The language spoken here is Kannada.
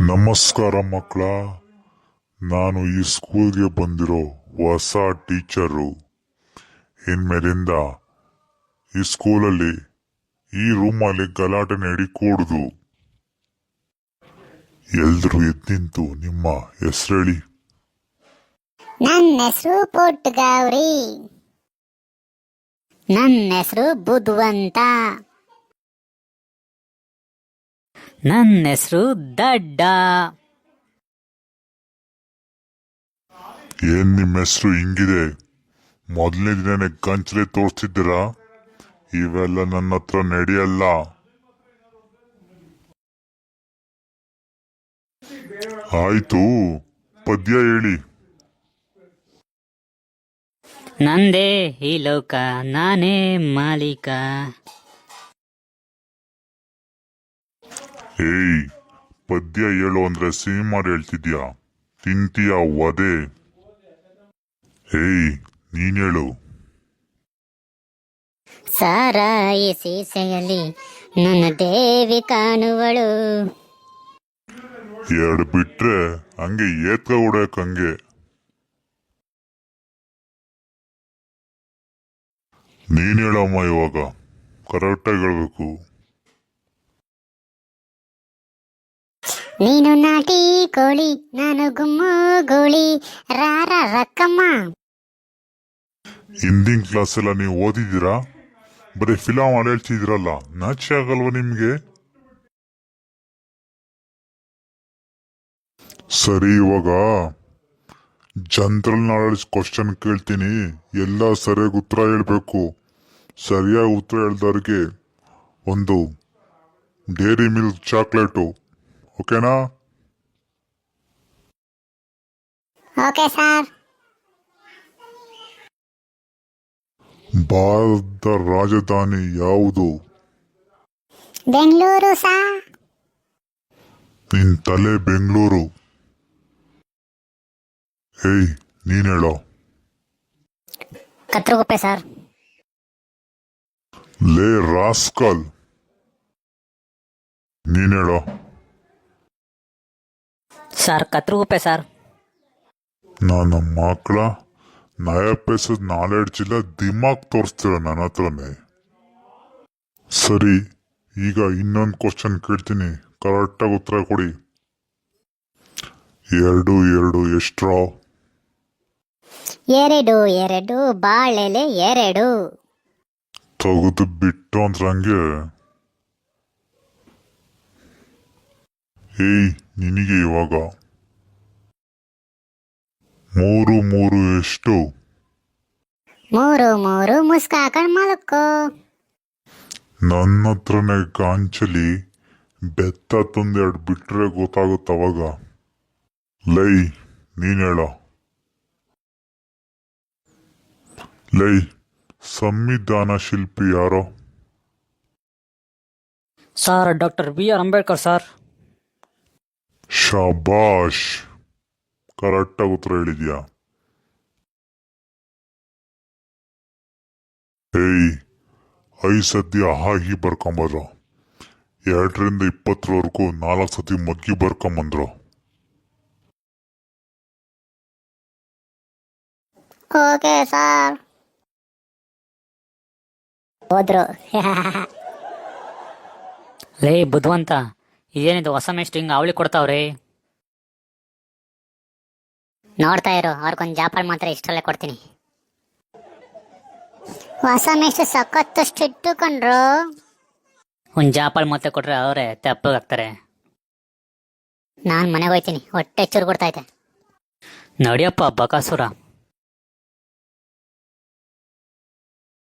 ನಮಸ್ಕಾರ ಮಕ್ಕಳ, ನಾನು ಈ ಸ್ಕೂಲ್ಗೆ ಬಂದಿರೋ ಹೊಸ ಟೀಚರು. ಇನ್ಮೇಲಿಂದ ಈ ಸ್ಕೂಲಲ್ಲಿ ಈ ರೂಮಲ್ಲಿ ಗಲಾಟೆ ನಡಿಕೂಡ್ದು ಎಲ್ರು ಎದ್ದು ನಿಂತು ನಿಮ್ಮ ಹೆಸರೇಳಿ? ನನ್ನ ಹೆಸರು ನನ್ನ ಹೆಸರು ಬುದ್ವಂತ. ನನ್ನ ಹೆಸರು ದಡ್ಡ. ಏನ್ ನಿಮ್ಮ ಹೆಸರು ಹಿಂಗಿದೆ? ಮೊದಲನೇ ದಿನನೇ ಗಂಚಲೆ ತೋರಿಸ್ತಿದ್ದೀರಾ? ಇವೆಲ್ಲ ನನ್ನ ಹತ್ರ ನಡೆಯಲ್ಲ. ಆಯ್ತು ಪದ್ಯ ಹೇಳಿ. ನಂದೇ ಈ ಲೋಕ ನಾನೇ ಮಾಲೀಕ. ಏಯ್ ಪದ್ಯ ಹೇಳು ಅಂದ್ರೆ ಸಿನಿಮಾ ಹೇಳ್ತಿದ್ಯಾ? ತಿಂತೀಯ ವದೆ ಏಯ್ ನೀನ್ ಹೇಳು. ಸಾರಾಯಿ ಸೀಸೆಯಲ್ಲಿ ನನ್ನ ದೇವಿ ಕಾಣುವಳು. ಎರಡು ಬಿಟ್ರೆ ಹಂಗೆ ಏತ್ಕ ಹೊಡ್ಯಕ್ ಹಂಗೆ? ನೀನ್ ಹೇಳಮ್ಮ ಇವಾಗ. ಕರೆಕ್ಟಾಗಿ ಹೇಳ್ಬೇಕು. ನೀನು ನಾಟಿ ಕೋಳಿ, ನಾನು ಗುಮ್ಮು ಗೋಳಿ. ರಾರ ರಕ್ಕಮ್ಮ ಹಿಂದಿನ ಕ್ಲಾಸ್ ಎಲ್ಲ ನೀವು ಓದಿದ್ದೀರಾ? ಬರೀ ಫಿಲಮ್ ಹಾಡು ಹೇಳ್ತಿದ್ದೀರಲ್ಲ, ನಾಚೆ ಆಗಲ್ವಾ ನಿಮ್ಗೆ? ಸರಿ ಇವಾಗ ಜನರಲ್ ನಾಲೆಡ್ಜ್ ಕ್ವಶನ್ ಕೇಳ್ತೀನಿ. ಎಲ್ಲ ಸರಿಯಾಗಿ ಉತ್ತರ ಹೇಳ್ಬೇಕು. ಸರಿಯಾಗಿ ಉತ್ತರ ಹೇಳ್ದವ್ರಿಗೆ ಒಂದು ಡೇರಿ ಮಿಲ್ಕ್ ಚಾಕ್ಲೇಟು ಓಕೆನಾ? Okay sir. ಭಾರತದ ರಾಜಧಾನಿ ಯಾವುದು? ಬೆಂಗಳೂರು ಸರ್. ನಿನ್ ತಲೆ ಬೆಂಗಳೂರು. ಏಯ್ ನೀನ್ ಹೇಳೋ. ಕತ್ರಗುಪ್ಪೆ ಸರ್. ಲೇ ರಾಸ್ಕಲ್. ನೀನ್ ಹೇಳೋ. Sir Kathriguppe sir. ನನ್ನ ಮಕ್ಕಳ ನಯಪೇಸದ ನಾಲೆಡ್ಜ್ ಇಲ್ಲ ದಿಮಾಗ್ ತೋರಿಸ್ತೀರ ನನ್ನ ಹತ್ರನೇ. ಸರಿ ಈಗ ಇನ್ನೊಂದು ಕ್ವಶನ್ ಕೇಳ್ತೀನಿ. ಕರೆಕ್ಟಾಗಿ ಉತ್ತರ ಕೊಡಿ. ಎರಡು ಎರಡು ಎಷ್ಟ್ರೋ? ಎರಡು ಎರಡು ಬಾಳೆಲೆ ಎರಡು. ತೆಗೆದು ಬಿಟ್ಟು ಅಂದ್ರೆ ಹಂಗೆ ಏಯ್ ನಿನಗೆ ಇವಾಗ ಮೂರು ಮೂರು ಎಷ್ಟು? ಮೂರು ಮೂರು ಮುಸ್ಕಾಕೊಂಡ್ ಮಲಕ್ಕೋ ನನ್ನ ಹತ್ರನೇ ಗಾಂಚಲಿ ಬೆತ್ತ ತಂದೆರಡು ಬಿಟ್ರೆ ಗೊತ್ತಾಗುತ್ತೆ ಅವಾಗ. ಲೈ ನೀನ್ ಹೇಳ. ಲೈ ಸಂವಿಧಾನ ಶಿಲ್ಪಿ ಯಾರೋ? Sir doctor B R Ambedkar sir. ಶಬಾಷ್. ಕರೆಕ್ಟಾಗಿ ಉತ್ತರ ಹೇಳಿದ್ಯಾ? ಏಯ್ ಐ ಸದ್ಯ ಹಾಗಿ ಬರ್ಕೊಂಬರು ಎರಡರಿಂದ ಇಪ್ಪತ್ತರವರೆಗೂ ನಾಲ್ಕು ಸತಿ ಮಗ್ಗಿ ಬರ್ಕೊಂಬಂದ್ರು. Okay sir. ಹೋದ್ರು. ಲೇ ಬುದ್ಧವಂತ. ಇದೇನಿದು ಹೊಸ ಮೇಸ್ಟ್ ಹಿಂಗೆ ಅವಳಿ ಕೊಡ್ತಾವ್ರಿ? ನೋಡ್ತಾ ಇರು ಅವ್ರಿಗೊಂದು ಜಾಪಾಳ್ ಮಾತ್ರ ಇಷ್ಟರಲ್ಲೇ ಕೊಡ್ತೀನಿ. ಹೊಸ ಮೇಸ್ಟ್ ಸಖತ್ತು ಇಟ್ಟುಕೊಂಡ್ರು. ಕಣ್ರು ಒಂದು ಜಾಪಾಳ್ ಮಾತ್ರ ಕೊಟ್ರೆ ಅವ್ರೆ ತಪ್ಪಾಗ್ತಾರೆ ನಾನು ಮನೆಗೆ ಹೋಯ್ತೀನಿ ಹೊಟ್ಟೆ ಚೂರು ಕೊಡ್ತೈತೆ ನಡಿಯಪ್ಪ ಬಕಾಸುರ.